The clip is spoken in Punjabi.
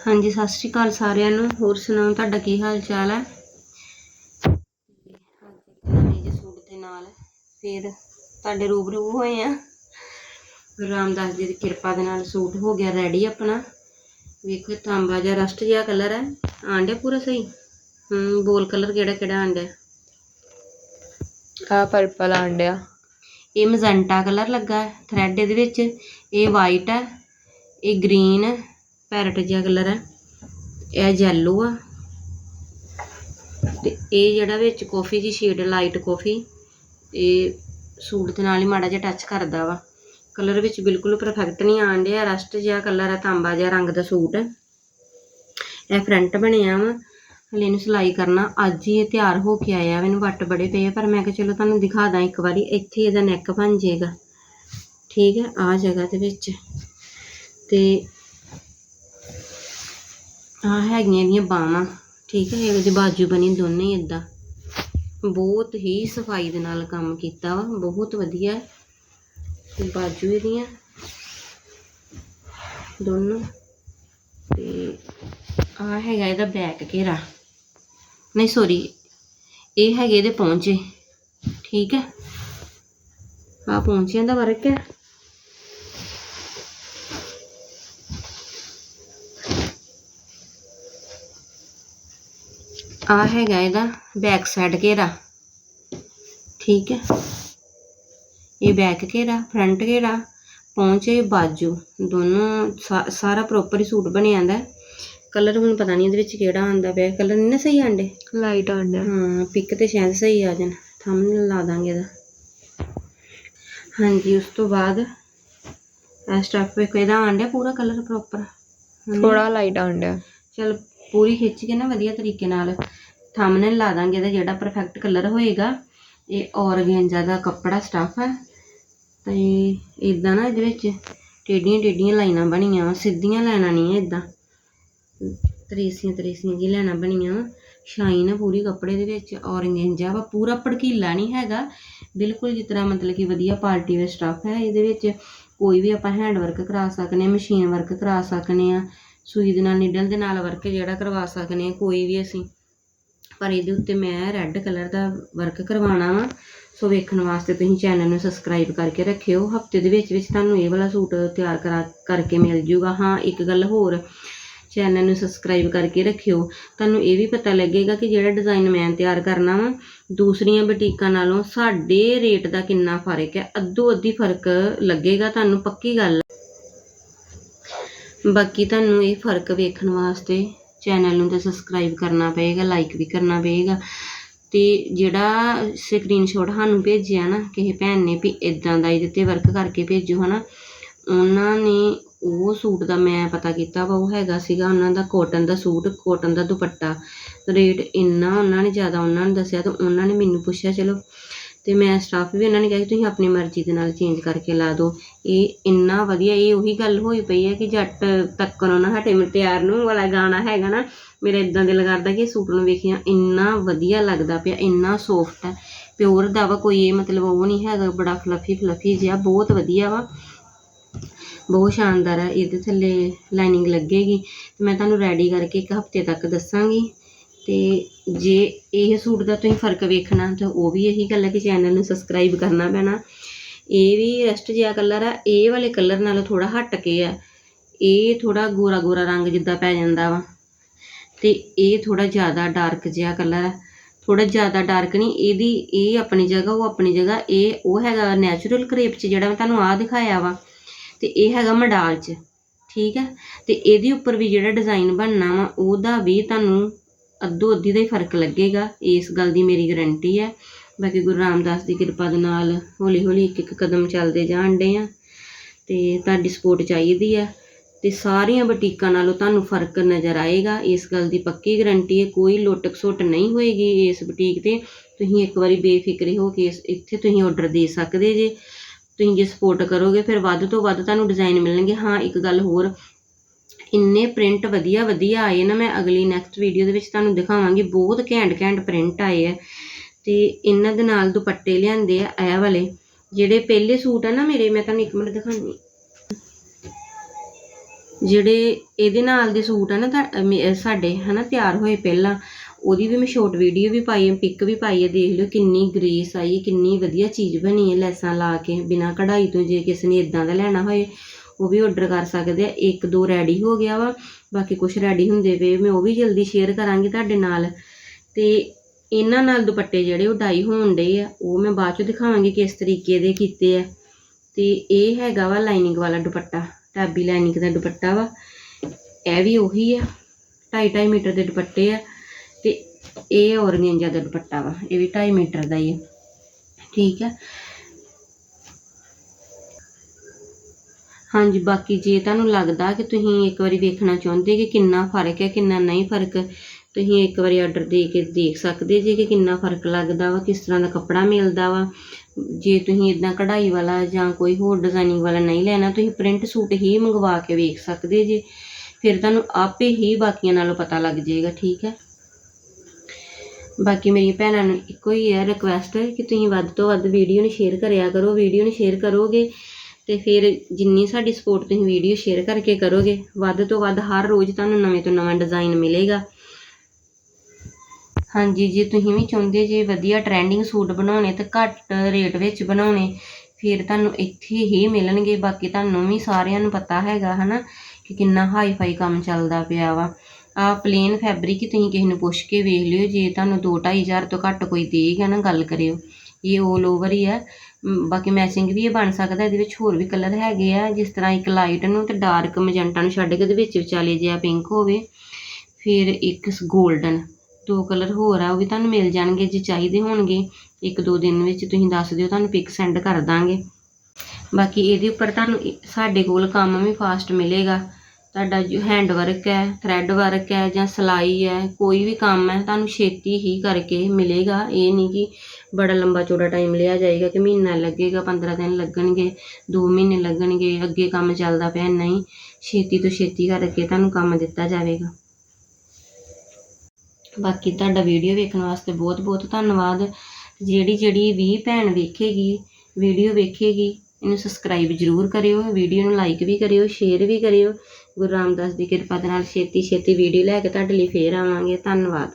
ਹਾਂਜੀ ਸਤਿ ਸ਼੍ਰੀ ਅਕਾਲ ਸਾਰਿਆਂ ਨੂੰ। ਹੋਰ ਸੁਣਾਓ ਤੁਹਾਡਾ ਕੀ ਹਾਲ ਚਾਲ ਹੈ ਅੱਜ ਸੂਟ ਦੇ ਨਾਲ ਫਿਰ ਤੁਹਾਡੇ ਰੂਬਰੂ ਹੋਏ ਆ। ਰਾਮਦਾਸ ਜੀ ਦੀ ਕਿਰਪਾ ਦੇ ਨਾਲ ਸੂਟ ਹੋ ਗਿਆ ਰੈਡੀ ਆਪਣਾ। ਵੇਖੋ ਤਾਂਬਾ ਜਿਹਾ ਰਸਟ ਜਿਹਾ ਕਲਰ ਹੈ। ਆਂਡਿਆ ਪੂਰਾ ਸਹੀ? ਹੂੰ ਬੋਲ ਕਲਰ ਕਿਹੜਾ ਕਿਹੜਾ ਆਂਡਿਆ ਆ ਪਰਪਲ ਆਂਡਿਆ ਇਹ ਮਜੈਂਟਾ ਕਲਰ ਲੱਗਾ ਹੈ ਥਰੈਡ ਇਹਦੇ ਵਿੱਚ। ਇਹ ਵਾਈਟ ਹੈ ਇਹ ਗ੍ਰੀਨ ਪੈਰਟ ਜਿਹਾ ਕਲਰ ਹੈ ਇਹ ਯੈਲੋ ਆ। ਤੇ ਇਹ ਜਿਹੜਾ ਵਿੱਚ ਕਾਫੀ ਜੀ ਸ਼ੇਡ ਲਾਈਟ ਕਾਫੀ ਇਹ ਸੂਟ ਦੇ ਨਾਲ ਹੀ ਮਾੜਾ ਜਿਹਾ ਟੱਚ ਕਰਦਾ ਵਾ। ਕਲਰ ਵਿੱਚ ਬਿਲਕੁਲ ਪਰਫੈਕਟ ਨਹੀਂ ਆਣ ਡਿਆ ਰਸਟ ਜਿਹਾ ਕਲਰ ਹੈ ਤਾਂਬਾ ਜਿਹਾ ਰੰਗ ਦਾ ਸੂਟ ਹੈ। ਇਹ ਫਰੰਟ ਬਣਿਆ ਵਾ ਹਲੇ ਇਹਨੂੰ ਸਿਲਾਈ ਕਰਨਾ ਅੱਜ ਹੀ ਇਹ ਤਿਆਰ ਹੋ ਕੇ ਆਇਆ ਮੈਨੂੰ ਵੱਟ ਬੜੇ ਪਏ ਆ, ਪਰ ਮੈਂ ਕਿਹਾ ਚਲੋ ਤੁਹਾਨੂੰ ਦਿਖਾ ਦਾਂ ਇੱਕ ਵਾਰੀ ਇੱਥੇ ਇਹਦਾ ਨੈਕ ਬਣ ਜਾਏਗਾ। ਠੀਕ ਹੈ ਆ ਜਗ੍ਹਾ ਦੇ ਵਿੱਚ। ਤੇ ਆ ਹੈਗੀਆਂ ਇਹਦੀਆਂ ਬਾਹਾਂ। ਠੀਕ ਹੈ ਇਹਦੀ ਬਾਜੂ ਬਣੀ ਦੋਨੇ ਹੀ ਇਦਾਂ ਬਹੁਤ ਹੀ ਸਫ਼ਾਈ ਦੇ ਨਾਲ ਕੰਮ ਕੀਤਾ ਵਾ, ਬਹੁਤ ਵਧੀਆ। ਤੇ ਬਾਜੂ ਇਹਦੀਆਂ, ਦੋਨੋਂ। ਤੇ ਆ ਹੈਗਾ ਇਹਦਾ ਬੈਕ ਘੇਰਾ। ਨਹੀਂ ਸੌਰੀ ਇਹ ਹੈਗੇ ਇਹਦੇ ਪਹੁੰਚੇ ਠੀਕ ਹੈ? ਆ ਪਹੁੰਚਿਆਂ ਦਾ ਵਰਕ ਹੈ। ਆ ਹੈਗਾ ਇਹਦਾ ਬੈਕ ਸਾਈਡ ਘੇਰਾ। ਠੀਕ ਹੈ? ਇਹ ਬੈਕ ਘੇਰਾ ਫਰੰਟ ਘੇਰਾ ਪਹੁੰਚੇ ਬਾਜੂ। ਦੋਨੋਂ ਸਾਰਾ ਪ੍ਰੋਪਰ ਹੀ ਸੂਟ ਬਣਿਆ ਆਂਦਾ ਕਲਰ ਹੁਣ ਪਤਾ ਨਹੀਂ ਇਹਦੇ ਵਿੱਚ ਕਿਹੜਾ ਆਂਦਾ ਪਿਆ। ਕਲਰ ਨਹੀਂ ਨਾ ਸਹੀ ਆਂਡੇ ਲਾਈਟ ਆਂਡਿਆ ਹਾਂ ਪਿਕ ਤੇ ਸ਼ਾਇਦ ਸਹੀ ਆ ਜਾਣ। ਥੰਬਨੇਲ ਲਾ ਦਾਂਗੇ ਇਹਦਾ। ਹਾਂਜੀ ਉਸ ਤੋਂ ਬਾਅਦ ਇਹ ਸਟੱਫ ਵੇਖੋ ਇਹਦਾ ਆਂਡਿਆ ਪੂਰਾ ਕਲਰ ਪ੍ਰੋਪਰ ਥੋੜਾ ਲਾਈਟ ਆਂਡਿਆ ਚਲ ਪੂਰੀ ਖਿੱਚ ਕੇ ਨਾ ਵਧੀਆ ਤਰੀਕੇ ਨਾਲ ਥੰਬਨੇਲ ਲਾ ਦਾਂਗੇ ਇਹਦਾ ਜਿਹੜਾ ਪਰਫੈਕਟ ਕਲਰ ਹੋਏਗਾ, ਇਹ ਔਰਗੈਂਜਾ ਦਾ ਕੱਪੜਾ ਸਟੱਫ ਹੈ। ਤੇ ਇਦਾਂ ਨਾ ਇਹਦੇ ਵਿੱਚ ਟੇਡੀਆਂ ਟੇਡੀਆਂ ਲਾਈਨਾਂ ਬਣੀਆਂ ਵਾ, ਸਿੱਧੀਆਂ ਲੈਣਾ ਨਹੀਂ ਹੈ ਇਦਾਂ ਤਰੇਸੀਆਂ ਤਰੇਸੀਆਂ ਜੀ ਲੈਣਾ ਬਣੀਆਂ ਵਾ। ਸ਼ਾਈਨ ਹੈ ਪੂਰੀ ਕੱਪੜੇ ਦੇ ਵਿੱਚ ਔਰਗੈਂਜਾ ਵਾ, ਪੂਰਾ ਭੜਕੀਲਾ ਨਹੀਂ ਹੈਗਾ। ਬਿਲਕੁਲ ਜਿਸ ਤਰ੍ਹਾਂ ਮਤਲਬ ਕਿ ਵਧੀਆ ਪਾਰਟੀ ਵੇਅਰ ਸਟੱਫ ਹੈ। ਇਹਦੇ ਵਿੱਚ ਕੋਈ ਵੀ ਆਪਾਂ ਹੈਂਡ ਵਰਕ ਕਰਾ ਸਕਨੇ ਹਾਂ ਮਸ਼ੀਨ ਵਰਕ ਕਰਾ ਸਕਨੇ ਆ। ਸੂਈ ਦੇ ਨਾਲ, ਨੀਡਲ ਦੇ ਨਾਲ ਵਰਕ ਜਿਹੜਾ ਕਰਵਾ ਸਕਦੇ ਆ ਕੋਈ ਵੀ ਅਸੀਂ। ਪਰ ਇਹਦੇ ਉੱਤੇ ਮੈਂ ਰੈੱਡ ਕਲਰ ਦਾ ਵਰਕ ਕਰਵਾਉਣਾ ਵਾ। ਸੋ ਵੇਖਣ ਵਾਸਤੇ ਤੁਸੀਂ ਚੈਨਲ ਨੂੰ ਸਬਸਕ੍ਰਾਈਬ ਕਰਕੇ ਰੱਖਿਓ। ਹਫ਼ਤੇ ਦੇ ਵਿੱਚ ਵਿੱਚ ਤੁਹਾਨੂੰ ਇਹ ਵਾਲਾ ਸੂਟ ਤਿਆਰ ਕਰਾ, ਕਰਕੇ ਮਿਲ ਜੂਗਾ। ਹਾਂ, ਇੱਕ ਗੱਲ ਹੋਰ ਚੈਨਲ ਨੂੰ ਸਬਸਕ੍ਰਾਈਬ ਕਰਕੇ ਰੱਖਿਓ। ਤੁਹਾਨੂੰ ਇਹ ਵੀ ਪਤਾ ਲੱਗੇਗਾ ਕਿ ਜਿਹੜਾ ਡਿਜ਼ਾਈਨ ਮੈਂ ਤਿਆਰ ਕਰਨਾ ਵਾ, ਦੂਸਰੀਆਂ ਬੁਟੀਕਾਂ ਨਾਲੋਂ ਸਾਡੇ ਰੇਟ ਦਾ ਕਿੰਨਾ ਫ਼ਰਕ ਹੈ। ਅੱਧੋ ਅੱਧੀ ਫ਼ਰਕ ਲੱਗੇਗਾ, ਤੁਹਾਨੂੰ ਪੱਕੀ ਗੱਲ। ਹੈ। ਬਾਕੀ ਤੁਹਾਨੂੰ ਇਹ ਫ਼ਰਕ ਵੇਖਣ ਵਾਸਤੇ ਚੈਨਲ ਨੂੰ ਤਾਂ ਸਬਸਕ੍ਰਾਈਬ ਕਰਨਾ ਪਏਗਾ ਲਾਈਕ ਵੀ ਕਰਨਾ ਪਏਗਾ। ਤੇ ਜਿਹੜਾ ਸਕਰੀਨਸ਼ਾਟ ਸਾਨੂੰ ਭੇਜਿਆ ਨਾ ਕਿਸੇ ਭੈਣ ਨੇ ਵੀ ਇਦਾਂ ਦਾ ਇਹਦੇ ਤੇ ਵਰਕ ਕਰਕੇ ਭੇਜੋ ਹਨਾ, ਉਹਨਾਂ ਨੇ ਉਹ ਸੂਟ ਦਾ ਮੈਂ ਪਤਾ ਕੀਤਾ ਵਾ, ਉਹ ਹੈਗਾ ਸੀਗਾ ਉਹਨਾਂ ਦਾ ਕੋਟਨ ਦਾ ਸੂਟ ਕੋਟਨ ਦਾ ਦੁਪੱਟਾ। ਰੇਟ ਇੰਨਾ ਉਹਨਾਂ ਨੇ ਜ਼ਿਆਦਾ ਉਹਨਾਂ ਨੇ ਦੱਸਿਆ ਤਾਂ ਉਹਨਾਂ ਨੇ ਮੈਨੂੰ ਪੁੱਛਿਆ, ਚਲੋ ਅਤੇ ਮੈਂ ਸਟਾਫ ਵੀ ਉਹਨਾਂ ਨੇ ਕਿਹਾ ਕਿ ਤੁਸੀਂ ਆਪਣੀ ਮਰਜ਼ੀ ਦੇ ਨਾਲ ਚੇਂਜ ਕਰਕੇ ਲਾ ਦਿਓ। ਇਹ ਇੰਨਾ ਵਧੀਆ, ਇਹ ਉਹੀ ਗੱਲ ਹੋਈ ਪਈ ਹੈ ਕਿ ਜੱਟ ਤੱਕਣ ਨਾ ਹਟੇ ਮੇਰੇ ਤਿਆਰ ਨੂੰ, ਵਾਲਾ ਗਾਣਾ ਹੈਗਾ ਨਾ, ਮੇਰਾ ਇਦਾਂ ਦਿਲ ਕਰਦਾ ਕਿ ਸੂਟ ਨੂੰ ਵੇਖਿਆ, ਇੰਨਾ ਵਧੀਆ ਲੱਗਦਾ ਪਿਆ, ਇੰਨਾ ਸੌਫਟ ਹੈ। ਪਿਓਰ ਦਾ ਵਾ ਕੋਈ ਇਹ ਮਤਲਬ ਉਹ ਨਹੀਂ ਹੈਗਾ, ਬੜਾ ਫਲਫੀ ਫਲਫੀ ਜਿਹਾ, ਬਹੁਤ ਵਧੀਆ ਵਾ। ਬਹੁਤ ਸ਼ਾਨਦਾਰ ਹੈ, ਇਹਦੇ ਥੱਲੇ ਲਾਈਨਿੰਗ ਲੱਗੇਗੀ। ਤੇ ਮੈਂ ਤੁਹਾਨੂੰ ਰੈਡੀ ਕਰਕੇ ਇੱਕ ਹਫ਼ਤੇ ਤੱਕ ਦੱਸਾਂਗੀ। ਤੇ ਜੇ ਇਹ ਸੂਟ ਦਾ ਤੁਸੀਂ ਫ਼ਰਕ ਵੇਖਣਾ ਤਾਂ ਉਹ ਵੀ ਇਹੀ ਗੱਲ ਹੈ ਕਿ ਚੈਨਲ ਨੂੰ ਸਬਸਕ੍ਰਾਈਬ ਕਰਨਾ ਪੈਣਾ। ਇਹ ਵੀ ਰਸਟ ਜਿਹਾ ਕਲਰ ਆ, ਇਹ ਵਾਲੇ ਕਲਰ ਨਾਲੋਂ ਥੋੜਾ ਹਟ ਕੇ ਆ। ਇਹ ਥੋੜਾ ਗੋਰਾ ਗੋਰਾ ਰੰਗ ਜਿੱਦਾਂ ਪੈ ਜਾਂਦਾ ਵਾ। ਤੇ ਇਹ ਥੋੜਾ ਜ਼ਿਆਦਾ ਡਾਰਕ ਜਿਹਾ ਕਲਰ ਹੈ ਥੋੜਾ ਜ਼ਿਆਦਾ ਡਾਰਕ ਨਹੀਂ, ਇਹਦੀ ਇਹ ਆਪਣੀ ਜਗ੍ਹਾ, ਉਹ ਆਪਣੀ ਜਗ੍ਹਾ, ਇਹ ਉਹ ਹੈਗਾ ਨੈਚੁਰਲ ਕਰੇਪ ਚ ਜਿਹੜਾ ਮੈਂ ਤੁਹਾਨੂੰ ਆ ਦਿਖਾਇਆ ਵਾ। ਤੇ ਇਹ ਹੈਗਾ ਮਡਾਲ ਚ, ਠੀਕ ਹੈ ਤੇ ਇਹਦੇ ਉੱਪਰ ਵੀ ਜਿਹੜਾ ਡਿਜ਼ਾਈਨ ਬਣਨਾ ਵਾ, ਉਹਦਾ ਵੀ ਤੁਹਾਨੂੰ ਅੱਧੋ ਅੱਧੀ ਦਾ ਹੀ ਫ਼ਰਕ ਲੱਗੇਗਾ, ਇਸ ਗੱਲ ਦੀ ਮੇਰੀ ਗਰੰਟੀ ਹੈ। ਬਾਕੀ ਗੁਰੂ ਰਾਮਦਾਸ ਦੀ ਕਿਰਪਾ ਦੇ ਨਾਲ ਹੌਲੀ ਹੌਲੀ ਇੱਕ ਇੱਕ ਕਦਮ ਚੱਲਦੇ ਜਾਣ ਡੇ ਆ ਤੇ ਤੁਹਾਡੀ ਸਪੋਰਟ ਚਾਹੀਦੀ ਹੈ ਤੇ ਸਾਰੀਆਂ ਬੁਟੀਕਾਂ ਨਾਲੋਂ ਤੁਹਾਨੂੰ ਫ਼ਰਕ ਨਜ਼ਰ ਆਏਗਾ। ਇਸ ਗੱਲ ਦੀ ਪੱਕੀ ਗਰੰਟੀ ਹੈ, ਕੋਈ ਲੁੱਟ ਖਸੁੱਟ ਨਹੀਂ ਹੋਏਗੀ ਇਸ ਬੁਟੀਕ ਤੇ। ਤੁਸੀਂ ਇੱਕ ਵਾਰੀ ਬੇਫਿਕਰੇ ਹੋ ਕੇ ਇਸ- ਇੱਥੇ ਤੁਸੀਂ ਆਰਡਰ ਦੇ ਸਕਦੇ ਜੇ। ਤੁਸੀਂ ਜੇ ਸਪੋਰਟ ਕਰੋਗੇ, ਫਿਰ ਵੱਧ ਤੋਂ ਵੱਧ ਤੁਹਾਨੂੰ ਡਿਜ਼ਾਈਨ ਮਿਲਣਗੇ। ਹਾਂ, ਇੱਕ ਗੱਲ ਹੋਰ ਇੰਨੇ ਪ੍ਰਿੰਟ ਵਧੀਆ ਵਧੀਆ ਆਏ ਨਾ, ਮੈਂ ਅਗਲੀ ਨੈਕਸਟ ਵੀਡੀਓ ਦੇ ਵਿੱਚ ਤੁਹਾਨੂੰ ਦਿਖਾਵਾਂਗੀ, ਬਹੁਤ ਘੈਂਟ ਘੈਂਟ ਪ੍ਰਿੰਟ ਆਏ ਆ। ਤੇ ਇਹਨਾਂ ਦੇ ਨਾਲ ਦੁਪੱਟੇ ਲਿਆਂਦੇ ਆ, ਇਹ ਵਾਲੇ, ਜਿਹੜੇ ਪਹਿਲੇ ਸੂਟ ਆ ਨਾ ਮੇਰੇ, ਮੈਂ ਤੁਹਾਨੂੰ ਇੱਕ ਮਿੰਟ ਦਿਖਾਉਂਦੀ ਜਿਹੜੇ ਇਹਦੇ ਨਾਲ ਦੇ ਸੂਟ ਆ ਨਾ ਮੇ- ਅਹ ਸਾਡੇ, ਹਨਾ, ਤਿਆਰ ਹੋਏ ਪਹਿਲਾਂ, ਉਹਦੀ ਵੀ ਮੈਂ ਸ਼ਾਰਟ ਵੀਡੀਓ ਵੀ ਪਾਈ ਹੈ ਪਿਕ ਵੀ ਪਾਈ ਹੈ ਦੇਖ ਲਿਓ ਕਿੰਨੀ ਗ੍ਰੇਸ ਆਈ ਹੈ ਕਿੰਨੀ ਵਧੀਆ ਚੀਜ਼ ਬਣੀ ਹੈ ਲੈਸਾਂ ਲਾ ਕੇ, ਬਿਨਾਂ ਕਢਾਈ ਤੋਂ ਜੇ ਕਿਸੇ ਨੇ ਇਦਾਂ ਦਾ ਲੈਣਾ ਹੋਏ। ਉਹ ਵੀ ਆਰਡਰ ਕਰ ਸਕਦੇ ਆ। ਇੱਕ, ਦੋ ਰੈਡੀ ਹੋ ਗਿਆ ਵਾ। ਬਾਕੀ ਕੁਝ ਰੈਡੀ ਹੁੰਦੇ ਪਏ ਮੈਂ ਉਹ ਵੀ ਜਲਦੀ ਸ਼ੇਅਰ ਕਰਾਂਗੀ ਤੁਹਾਡੇ ਨਾਲ। ਤੇ ਇਹਨਾਂ ਨਾਲ ਦੁਪੱਟੇ ਜਿਹੜੇ ਉਹ ਡਾਈ ਹੋਣ ਡੇ ਆ। ਉਹ ਮੈਂ ਬਾਅਦ ਚ ਦਿਖਾਵਾਂਗੀ ਕਿਸ ਤਰੀਕੇ ਦੇ ਕੀਤੇ ਆ। ਤੇ ਇਹ ਹੈਗਾ ਵਾ ਲਾਈਨਿੰਗ ਵਾਲਾ ਦੁਪੱਟਾ। ਟਾਬੀ ਲਾਈਨਿੰਗ ਦਾ ਦੁਪੱਟਾ ਵਾ। ਇਹ ਵੀ ਉਹੀ ਆ। 2.5 ਮੀਟਰ ਦੇ ਦੁਪੱਟੇ ਆ। ਤੇ ਇਹ ਔਰਗੈਂਜਾ ਦਾ ਦੁਪੱਟਾ ਵਾ। ਇਹ ਵੀ 2.5 ਮੀਟਰ ਦਾ ਹੀ ਆ। ਠੀਕ ਹੈ ਹਾਂਜੀ, ਬਾਕੀ ਜੇ ਤੁਹਾਨੂੰ ਲੱਗਦਾ ਕਿ ਤੁਸੀਂ ਇੱਕ ਵਾਰੀ ਵੇਖਣਾ ਚਾਹੁੰਦੇ ਕਿ ਕਿੰਨਾ ਫ਼ਰਕ ਹੈ, ਕਿੰਨਾ ਨਹੀਂ ਫ਼ਰਕ, ਤੁਸੀਂ ਇੱਕ ਵਾਰੀ ਆਰਡਰ ਦੇ ਕੇ ਦੇਖ ਸਕਦੇ ਜੇ ਕਿ ਕਿੰਨਾ ਫ਼ਰਕ ਲੱਗਦਾ ਵਾ, ਕਿਸ ਤਰ੍ਹਾਂ ਦਾ ਕੱਪੜਾ ਮਿਲਦਾ ਵਾ। ਜੇ ਤੁਸੀਂ ਇਦਾਂ ਕਢਾਈ ਵਾਲਾ ਜਾਂ ਕੋਈ ਹੋਰ ਡਿਜ਼ਾਈਨਿੰਗ ਵਾਲਾ ਨਹੀਂ ਲੈਣਾ, ਤੁਸੀਂ ਪ੍ਰਿੰਟ ਸੂਟ ਹੀ ਮੰਗਵਾ ਕੇ ਵੇਖ ਸਕਦੇ ਜੇ। ਫਿਰ ਤੁਹਾਨੂੰ ਆਪੇ ਹੀ ਬਾਕੀਆਂ ਨਾਲੋਂ ਪਤਾ ਲੱਗ ਜਾਏਗਾ, ਠੀਕ ਹੈ? ਬਾਕੀ ਮੇਰੀ ਭੈਣਾਂ ਨੂੰ ਇੱਕੋ ਹੀ ਹੈ ਰਿਕੁਐਸਟ ਕਿ ਤੁਸੀਂ ਵੱਧ ਤੋਂ ਵੱਧ ਵੀਡੀਓ ਨੂੰ ਸ਼ੇਅਰ ਕਰਿਆ ਕਰੋ। ਵੀਡੀਓ ਨੂੰ ਸ਼ੇਅਰ ਕਰੋਗੇ ਤੇ ਫਿਰ ਜਿੰਨੀ ਸਾਡੀ ਸਪੋਰਟ ਤੁਸੀਂ ਵੀਡੀਓ ਸ਼ੇਅਰ ਕਰਕੇ ਕਰੋਗੇ, ਵੱਧ ਤੋਂ ਵੱਧ ਹਰ ਰੋਜ਼ ਤੁਹਾਨੂੰ ਨਵੇਂ ਤੋਂ ਨਵਾਂ ਡਿਜ਼ਾਈਨ ਮਿਲੇਗਾ। ਹਾਂਜੀ, ਜੇ ਤੁਸੀਂ ਵੀ ਚਾਹੁੰਦੇ ਜੇ ਵਧੀਆ ਟ੍ਰੈਂਡਿੰਗ ਸੂਟ ਬਣਾਉਣੇ ਤੇ ਘੱਟ ਰੇਟ ਵਿੱਚ ਬਣਾਉਣੇ, ਫਿਰ ਤੁਹਾਨੂੰ ਇੱਥੇ ਹੀ ਮਿਲਣਗੇ। ਬਾਕੀ ਤੁਹਾਨੂੰ ਵੀ ਸਾਰਿਆਂ ਨੂੰ ਪਤਾ ਹੈਗਾ, ਹਨਾ, ਕਿ ਕਿੰਨਾ ਹਾਈ ਫਾਈ ਕੰਮ ਚੱਲਦਾ ਪਿਆ ਵਾ। ਆ ਪਲੇਨ ਫੈਬਰਿਕ ਹੀ ਤੁਸੀਂ ਕਿਸੇ ਨੂੰ ਪੁੱਛ ਕੇ ਵੇਖ ਲਿਓ, ਜੇ ਤੁਹਾਨੂੰ 2-2500 ਤੋਂ ਘੱਟ ਕੋਈ ਦੇਗਾ ਨਾ, ਗੱਲ ਕਰਿਓ। ਇਹ 올 ਓਵਰ ਹੀ ਹੈ ਬਾਕੀ ਮੈਚਿੰਗ ਵੀ ਇਹ ਬਣ ਸਕਦਾ, ਇਹਦੇ ਵਿੱਚ ਹੋਰ ਵੀ ਕਲਰ ਹੈਗੇ ਆ। ਜਿਸ ਤਰ੍ਹਾਂ ਇੱਕ ਲਾਈਟ ਨੂੰ ਤੇ ਡਾਰਕ ਮਜੰਟਾ ਨੂੰ ਛੱਡ ਕੇ ਉਹਦੇ ਵਿੱਚ ਵਿਚਾਲੇ ਜਿਹਾ ਪਿੰਕ ਹੋਵੇ, ਫਿਰ ਇੱਕ 골ਡਨ ਦੋ ਕਲਰ ਹੋਰ ਆ, ਉਹ ਵੀ ਤੁਹਾਨੂੰ ਮਿਲ ਜਾਣਗੇ ਜੇ ਚਾਹੀਦੇ ਹੋਣਗੇ। ਇੱਕ ਦੋ ਦਿਨ ਵਿੱਚ ਤੁਸੀਂ ਦੱਸ ਦਿਓ, ਤੁਹਾਨੂੰ ਪਿਕ ਸੈਂਡ ਕਰ ਦਾਂਗੇ। ਬਾਕੀ ਇਹਦੇ ਉੱਪਰ ਤੁਹਾਨੂੰ ਸਾਡੇ ਕੋਲ ਕੰਮ ਵੀ ਫਾਸਟ ਮਿਲੇਗਾ। ਤੁਹਾਡਾ ਜੋ ਹੈਂਡ ਵਰਕ ਹੈ ਥਰੈਡ ਵਰਕ ਹੈ ਜਾਂ ਸਿਲਾਈ ਹੈ, ਕੋਈ ਵੀ ਕੰਮ ਹੈ, ਤੁਹਾਨੂੰ ਛੇਤੀ ਹੀ ਕਰਕੇ ਮਿਲੇਗਾ। ਇਹ ਨਹੀਂ ਕਿ ਬੜਾ ਲੰਬਾ ਚੌੜਾ ਟਾਈਮ ਲਿਆ ਜਾਏਗਾ ਕਿ ਮਹੀਨਾ ਲੱਗੇਗਾ 15 ਦਿਨ ਲੱਗਣਗੇ 2 ਮਹੀਨੇ ਲੱਗਣਗੇ, ਅੱਗੇ ਕੰਮ ਚੱਲਦਾ ਪਿਆ, ਨਹੀਂ। ਛੇਤੀ ਤੋਂ ਛੇਤੀ ਕਰਕੇ ਤੁਹਾਨੂੰ ਕੰਮ ਦਿੱਤਾ ਜਾਵੇਗਾ। ਬਾਕੀ ਤੁਹਾਡਾ ਵੀਡੀਓ ਵੇਖਣ ਵਾਸਤੇ ਬਹੁਤ ਬਹੁਤ ਧੰਨਵਾਦ। ਜਿਹੜੀ ਜਿਹੜੀ ਵੀ ਭੈਣ ਵੇਖੇਗੀ ਵੀਡੀਓ ਵੇਖੇਗੀ ਇਹਨੂੰ ਸਬਸਕ੍ਰਾਈਬ ਜ਼ਰੂਰ ਕਰਿਓ ਵੀਡੀਓ ਨੂੰ ਲਾਈਕ ਵੀ ਕਰਿਓ ਸ਼ੇਅਰ ਵੀ ਕਰਿਓ। ਗੁਰੂ ਰਾਮਦਾਸ ਦੀ ਕਿਰਪਾ ਦੇ ਨਾਲ ਛੇਤੀ ਛੇਤੀ ਵੀਡੀਓ ਲੈ ਕੇ ਤੁਹਾਡੇ ਲਈ ਫੇਰ ਆਵਾਂਗੇ। ਧੰਨਵਾਦ।